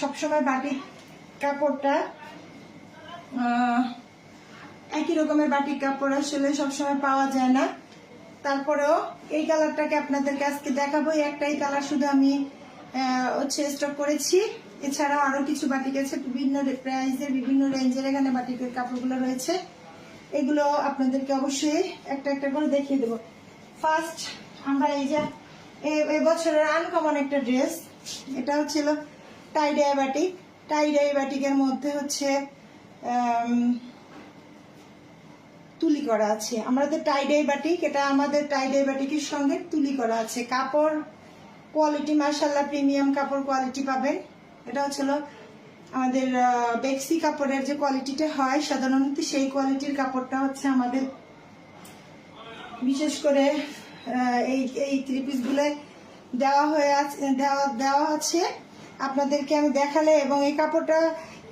সবসময় বাটিক কাপড়টা একই রকমের বাটিক কাপড় আসলে সবসময় পাওয়া যায় না। তারপরেও এই কালারটাকে আপনাদেরকে আজকে দেখাবো। একটাই কালার শুধু আমি হচ্ছে স্টক করেছি। এছাড়াও আরও কিছু বাটিক আছে বিভিন্ন প্রাইজের বিভিন্ন রেঞ্জের এখানে বাটিকের কাপড়গুলো রয়েছে। এগুলো আপনাদেরকে অবশ্যই একটা একটা করে দেখিয়ে দেবো। ফার্স্ট আমরা এই যে এবছরের আনকমন একটা ড্রেস এটা হচ্ছিল টাই ডায়াবাটিক টাই ডায়াবাটিকের মধ্যে হচ্ছে তুলি করা আছে। আমাদের টাই ডায়াবাটিক এটা আমাদের টাই ডায়াবাটিকের সঙ্গে তুলি করা আছে। কাপড় কোয়ালিটি মার্শাল্লাহ প্রিমিয়াম কাপড় কোয়ালিটি পাবেন। এটা হচ্ছিল আমাদের বেক্সি কাপড়ের যে কোয়ালিটিটা হয়, সাধারণত সেই কোয়ালিটির কাপড়টা হচ্ছে আমাদের, বিশেষ করে এই এই থ্রি পিসগুলো দেওয়া হয়ে আছে, দেওয়া দেওয়া আছে। আপনাদেরকে আমি দেখালে এবং এই কাপড়টা,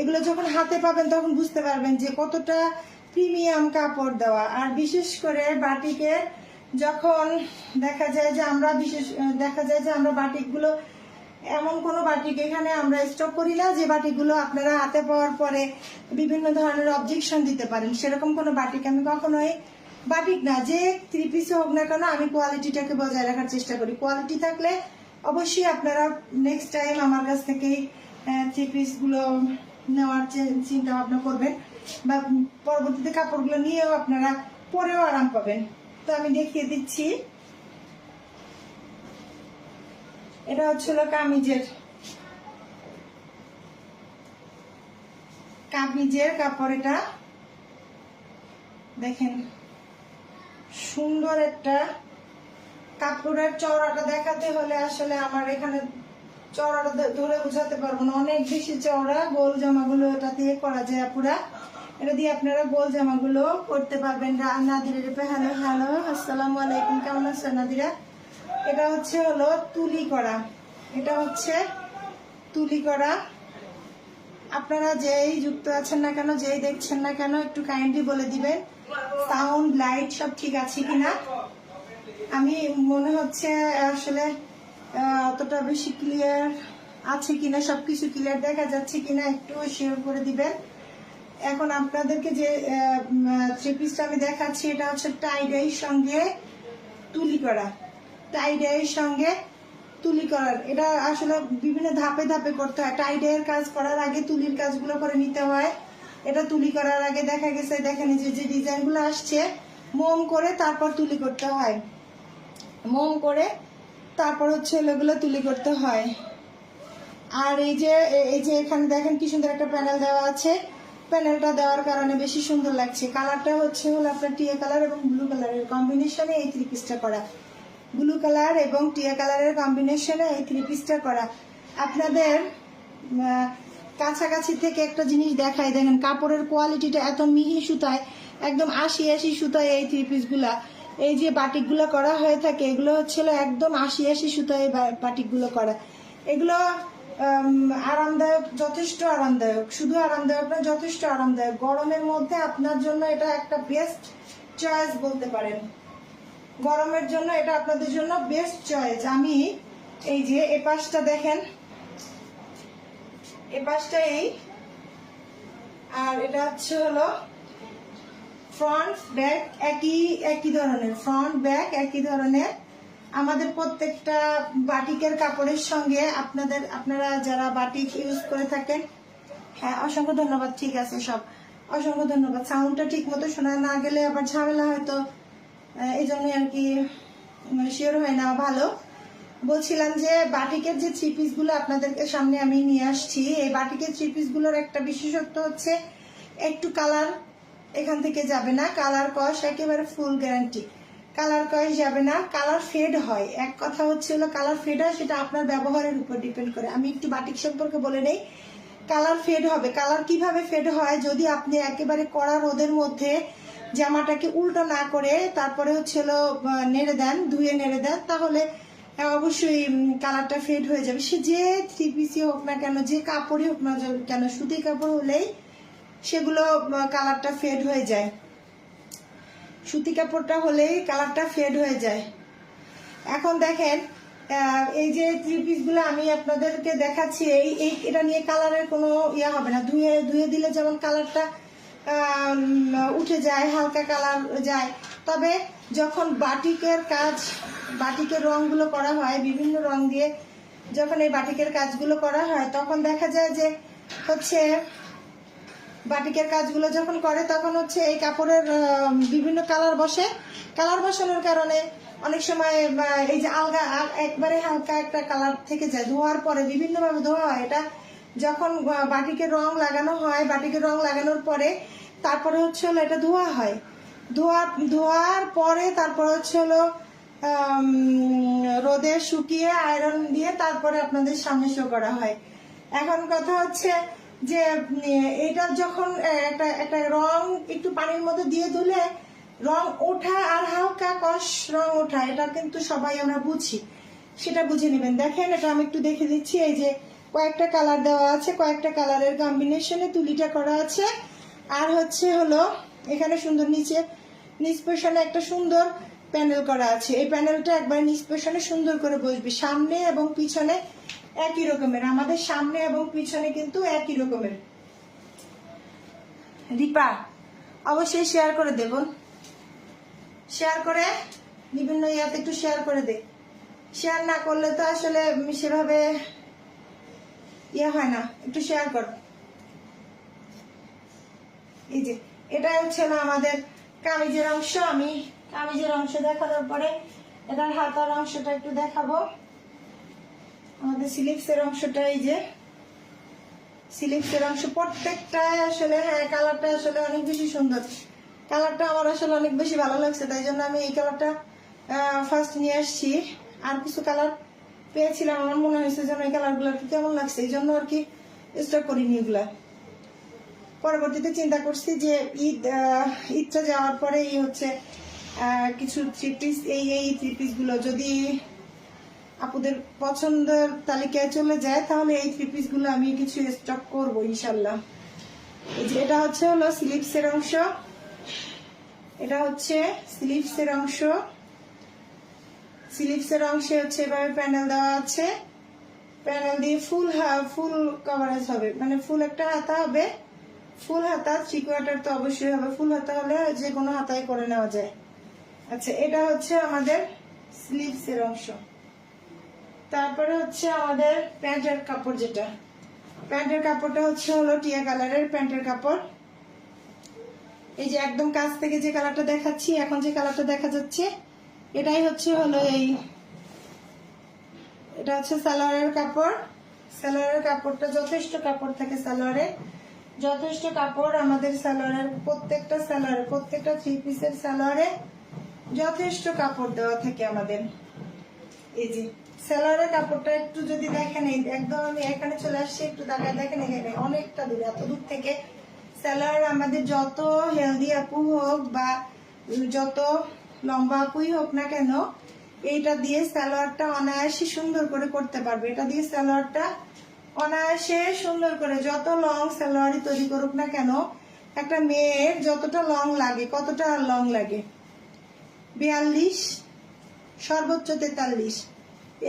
এগুলো যখন হাতে পাবেন তখন বুঝতে পারবেন যে কতটা প্রিমিয়াম কাপড় দেওয়া। আর বিশেষ করে বাটিকে যখন দেখা যায় যে আমরা বিশেষ, দেখা যায় যে আমরা বাটিকগুলো, এমন কোনো বাটিক এখানে আমরা স্টক করি না যে বাটিকগুলো আপনারা হাতে পাওয়ার পরে বিভিন্ন ধরনের অবজেকশন দিতে পারেন। সেরকম কোনো বাটিক আমি কখনোই বাটিক না, যে থ্রি পিস হোক না কেন আমি কোয়ালিটিটাকে বজায় রাখার চেষ্টা করি। কোয়ালিটি থাকলে অবশ্যই আপনারা নেক্সট টাইম আমার কাছ থেকেই থ্রি পিসগুলো নেওয়ার চিন্তা ভাবনা করবেন বা পরবর্তীতে কাপড়গুলো নিয়েও আপনারা পরেও আরাম পাবেন। তো আমি দেখিয়ে দিচ্ছি। এটা হচ্ছিল কামিজের কামিজের কাপড় এটা। দেখেন, সুন্দর একটা কাপড়ের চওড়াটা দেখাতে হলে আসলে আমার এখানে চওড়াটা ধরে বোঝাতে পারব না। অনেক বেশি চওড়া, গোল জামাগুলো এটা দিয়ে করা যায় পুরা এটা দিয়ে আপনারা গোল জামাগুলো করতে পারবেন। নাদিরের হ্যালো হ্যালো, আসসালামু আলাইকুম। কেমন আছেন নাদিরা? এটা হচ্ছে হলো তুলি করা। এটা হচ্ছে তুলি করা। আপনারা যেই যুক্ত আছেন না কেন, যেই দেখছেন না কেন, একটু কাইন্ডলি বলে দিবেন। সাউন্ড লাইট সব ঠিক আছে কিনা? আমি মনে হচ্ছে আসলে অতটা বেশি ক্লিয়ার আছে কিনা, সবকিছু ক্লিয়ার দেখা যাচ্ছে কিনা একটু শেয়ার করে দিবেন। এখন আপনাদেরকে যে থ্রি পিসটা আমি দেখাচ্ছি, এটা হচ্ছে টাইডাইয়ের সঙ্গে তুলি করা। টাইডাইয়ের সঙ্গে তুলি করার। এটা আসলে বিভিন্ন ধাপে ধাপে করতে হয়। টাইডাইয়ের কাজ করার আগে তুলির কাজগুলো করে নিতে হয়। এটা তুলি করার আগে দেখা গেছে, দেখেন যে যে ডিজাইনগুলো আসছে মোম করে তারপর তুলি করতে হয়। মোম করে তারপর হচ্ছে এগুলো তুলি করতে হয়। আর এই যে এই যে এখানে দেখেন কি সুন্দর একটা প্যানেল দেওয়া আছে। প্যানেলটা দেওয়ার কারণে বেশি সুন্দর লাগছে। কালারটা হচ্ছে হলো আপনার টিয়া কালার এবং ব্লু কালারের কম্বিনেশনে এই থ্রি পিসটা করা। ব্লু কালার এবং টিয়া কালারের কম্বিনেশনে এই থ্রি পিসটা করা। আপনাদের কাছাকাছি থেকে একটা জিনিস দেখাই। দেখেন কাপড়ের কোয়ালিটিটা এত মিহি সুতায় একদম আশি আশি সুতায় এই থ্রি পিসগুলা এই যে বাটিকগুলো করা হয়ে থাকে, এগুলো হচ্ছিল একদম আশি আশি সুতায় বাটিকগুলো করা। এগুলো আরামদায়ক, যথেষ্ট আরামদায়ক। শুধু আরামদায়ক না, যথেষ্ট আরামদায়ক। গরমের মধ্যে আপনার জন্য এটা একটা বেস্ট চয়েস বলতে পারেন। গরমের জন্য এটা আপনাদের জন্য বেস্ট চয়েস আমি এই যে এ পাশটা দেখেন। এ পাশটা এই আর এটা হচ্ছে হলো ফ্রন্ট ব্যাক একই একই ধরনের ফ্রন্ট ব্যাক একই ধরনের। আমাদের প্রত্যেকটা বাটিকের কাপড়ের সঙ্গে আপনাদের, আপনারা যারা বাটিক ইউজ করে থাকেন হ্যাঁ অসংখ্য ধন্যবাদ, ঠিক আছে সব। অসংখ্য ধন্যবাদ। সাউন্ডটা ঠিক মতো শোনা না গেলে আবার ঝামেলা হয়তো এই জন্যই আর কি শিওর হয় না, ভালো। বলছিলাম যে বাটিকের যে থ্রি পিসগুলো আপনাদেরকে সামনে আমি নিয়ে আসছি, এই বাটিকের থ্রি পিসগুলোর একটা বিশেষত্ব হচ্ছে একটু কালার এখান থেকে যাবে না কালার কস একেবারে ফুল গ্যারান্টি কালার কস যাবে না কালার ফেড হয়। এক কথা হচ্ছে হলো কালার ফেড হয়, সেটা আপনার ব্যবহারের উপর ডিপেন্ড করে। আমি একটু বাটিক সম্পর্কে বলে নেই। কালার ফেড হবে। কালার কীভাবে ফেড হয়? যদি আপনি একেবারে কড়া রোদের মধ্যে জামাটাকে উল্টো না করে তারপরে হচ্ছে হলো নেড়ে দেন, ধুয়ে নেড়ে দেন, তাহলে অবশ্যই কালারটা ফেড হয়ে যাবে। সে যে থ্রি পিসি হোক না কেন, যে কাপড়ই হোক না কেন সুতি কাপড় হলেই সেগুলো কালারটা ফেড হয়ে যায়। সুতি কাপড়টা হলেই কালারটা ফেড হয়ে যায়। এখন দেখেন এই যে থ্রি পিসগুলো আমি আপনাদেরকে দেখাচ্ছি, এই এই, এটা নিয়ে কালারের কোনো ইয়া হবে না। ধুয়ে ধুয়ে দিলে যেমন কালারটা উঠে যায়, হালকা কালার যায়। তবে যখন বাটিকের কাজ, বাটিকের রংগুলো করা হয়, বিভিন্ন রং দিয়ে যখন এই বাটিকের কাজগুলো করা হয়, তখন দেখা যায় যে হচ্ছে বাটিকের কাজগুলো যখন করে, তখন হচ্ছে এই কাপড়ের বিভিন্ন কালার বসে। কালার বসানোর কারণে অনেক সময় এই যে আলগা একবারে হালকা একটা কালার থেকে যায়। ধোয়ার পরে বিভিন্নভাবে ধোয়া হয়। এটা যখন বাটিকে রং লাগানো হয় বাটিকে রং লাগানোর পরে তারপরে হচ্ছে হলো এটা ধোয়া হয়। ধোয়া, ধোয়ার পরে তারপর হচ্ছে হলো রোদে শুকিয়ে আয়রন দিয়ে তারপরে আপনাদের সামনে শো করা হয়। এখন কথা হচ্ছে যে এটা যখন একটা একটা রং একটু পানির মধ্যে দিয়ে ধুলে রং ওঠা আর হালকা কষ রং ওঠা, এটা কিন্তু সবাই আমরা বুঝি। সেটা বুঝে নেবেন। দেখেন, এটা আমি একটু দেখে দিচ্ছি, এই যে কয়েকটা কালার দেওয়া আছে, কয়েকটা কালারের কম্বিনেশনে তুলিটা করা আছে। আর হচ্ছে হলো, এখানে সুন্দর নিচে নিষ্পেষণে একটা সুন্দর প্যানেল করা আছে। এই প্যানেলটা একবার নিষ্পেষণে সুন্দর করে বসবে, সামনে এবং পিছনে একই রকমের। আমাদের সামনে এবং পিছনে কিন্তু একই রকমের। রিপা অবশ্যই শেয়ার করে দেবন শেয়ার করে, বিভিন্ন ইয়াতে একটু শেয়ার করে দে। শেয়ার না করলে তো আসলে সেভাবে ইয়ে হয় না। একটু শেয়ার কর। এই যে এটা হচ্ছে না আমাদের কামিজের অংশ। আমি কামিজের অংশ দেখানোর পরে এটার হাতার অংশটা একটু দেখাবো। আমাদের সিলিপসের অংশটা এই যে, সিলিপসের অংশ প্রত্যেকটাই আসলে হ্যাঁ কালারটা আসলে অনেক বেশি সুন্দর। কালারটা আমার আসলে অনেক বেশি ভালো লাগছে, তাই জন্য আমি এই কালারটা ফার্স্ট নিয়ে আসছি। আর কিছু কালার পেয়েছিলাম, আমার মনে হয়েছে যেন এই কালারগুলো আর কেমন লাগছে, এই জন্য আর কি স্টক করিনি এগুলা। পরবর্তীতে চিন্তা করছি যে ঈদ ঈদটা যাওয়ার পরে এই হচ্ছে কিছু থ্রি পিস এই এই থ্রি পিসগুলো যদি আপুদের পছন্দের তালিকায় চলে যায়, তাহলে এই থ্রি পিসগুলো আমি কিছু স্টক করব ইনশাল্লাহ এই যে এটা হচ্ছে হলো স্লিপসের অংশ। এটা হচ্ছে স্লিপসের অংশ। স্লিপসের অংশে হচ্ছে এভাবে প্যানেল দেওয়া আছে। প্যানেল দিয়ে ফুল ফুল কভারেজ হবে। মানে ফুল একটা হাতা হবে। ফুল হাতা থ্রি কোয়ার্টার তো অবশ্যই হবে। ফুল হাতা হলে যে কোনো হাতায় করে নেওয়া যায়। আচ্ছা এটা হচ্ছে আমাদের স্লিভস এর অংশ। তারপরে হচ্ছে আমাদের প্যান্টের কাপড় যেটা। প্যান্টের কাপড়টা হচ্ছে হলো টিয়া কালারের প্যান্টের কাপড়। এই যে একদম কাছ থেকে যে কালারটা দেখাচ্ছি, এখন যে কালারটা দেখা যাচ্ছে, এটাই হচ্ছে হলো এই এটা হচ্ছে সালোয়ারের কাপড়। সালোয়ারের কাপড়টা যথেষ্ট কাপড় থাকে সালোয়ারে। যথেষ্ট কাপড় আমাদের সালোয়ারের প্রত্যেকটা সালোয়ারে, প্রত্যেকটা থ্রি পিসের সালোয়ারে যথেষ্ট কাপড় দেওয়া থাকে আমাদের। এই যে সালোয়ারের কাপড়টা একটু যদি দেখেন, এই একদম আমি এখানে চলে আসছি, একটু তাকায় দেখেন এখানে অনেকটা দূরে, এত দূর থেকে সালোয়ার আমাদের যত হেলদি আপু হোক বা যত লম্বা আপুই হোক না কেন, এইটা দিয়ে সালোয়ারটা অনায়াসে সুন্দর করে করতে পারবে। এটা দিয়ে সালোয়ারটা অনায়াসে সুন্দর করে যত লং সালোয়ারই তৈরি করুক না কেন, একটা মেয়ের যতটা লং লাগে, কতটা লং লাগে? বিয়াল্লিশ সর্বোচ্চ তেতাল্লিশ।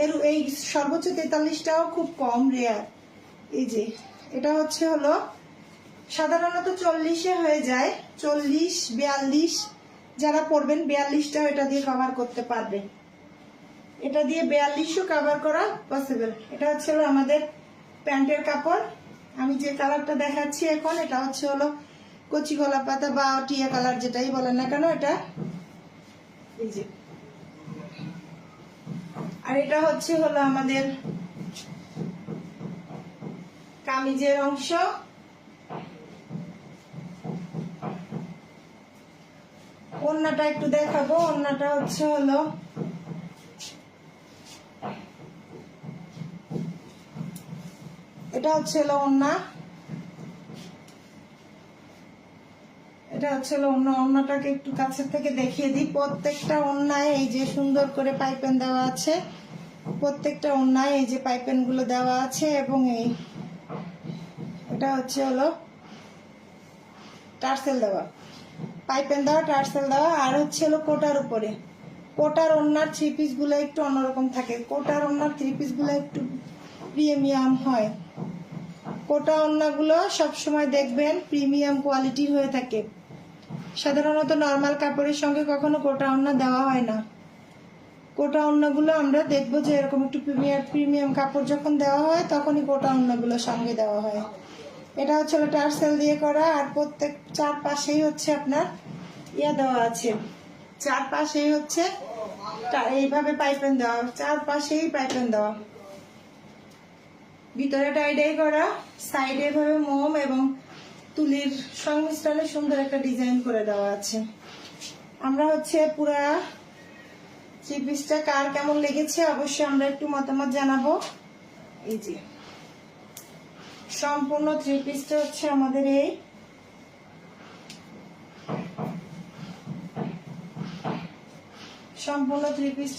এর, এই সর্বোচ্চ তেতাল্লিশটাও খুব কম রেয়ার এই যে, এটা হচ্ছে হলো, সাধারণত চল্লিশে হয়ে যায়, চল্লিশ, বিয়াল্লিশ, যারা পড়বেন বিয়াল্লিশটাও এটা দিয়ে কভার করতে পারবে। এটা দিয়ে বিয়াল্লিশও কভার করা পসিবল এটা হচ্ছে হলো আমাদের প্যান্টের কাপড়। আমি যে কালারটা দেখাচ্ছি এখন, এটা হচ্ছে হলো কচি কলা পাতা বা টিয়া কালার যেটাই বলেন না কেন এটা। এই যে আর এটা হচ্ছে হলো আমাদের কামিজের অংশ। ওন্নাটা একটু দেখাবো। ওন্নাটা হচ্ছে হলো এটা হচ্ছে হলো ওন্না এটা হচ্ছে অন্য অন্যটাকে একটু কাছের থেকে দেখিয়ে দিই। প্রত্যেকটা অন্যায় এই যে সুন্দর করে পাইপেন দেওয়া আছে, প্রত্যেকটা অন্যায় এই যে পাইপেনগুলো দেওয়া আছে এবং এই এটা হচ্ছে হলো টার্সেল দেওয়া। পাইপেন দেওয়া, টার্সেল দেওয়া আর হচ্ছে হলো কোটার উপরে। কোটার ওনার থ্রি পিসগুলো একটু অন্যরকম থাকে। কোটার ওনার থ্রি পিসগুলো একটু প্রিমিয়াম হয়। কোটা ওন্নাগুলো সবসময় দেখবেন প্রিমিয়াম কোয়ালিটির হয়ে থাকে। সাধারণত নর্মাল কাপড়ের সঙ্গে কখনো কোটা ওন্না দেওয়া হয় না। কোটা ওন্নাগুলো আমরা দেখব যে এরকম একটু প্রিমিয়ার, প্রিমিয়াম কাপড় যখন দেওয়া হয়, তখনই কোটা ওন্নাগুলো সঙ্গে দেওয়া হয়। এটা হচ্ছে টার্সেল দিয়ে করা, আর প্রত্যেক চার পাশেই হচ্ছে আপনার ইয়া দেওয়া আছে। চার পাশেই হচ্ছে এইভাবে পাইপেন দেওয়া চার পাশেই পাইপেন দেওয়া। ভিতরে টাইডাই করা সাইডে এভাবে মোম এবং তুলির সংমিশ্রণে সুন্দর একটা ডিজাইন করে দেওয়া আছে। আমরা হচ্ছে পুরা থ্রি পিসটা কার কেমন লেগেছে অবশ্যই আমরা একটু মতামত জানাব। এই যে, সম্পূর্ণ থ্রি পিসটা হচ্ছে আমাদের এই। সম্পূর্ণ থ্রি পিসটা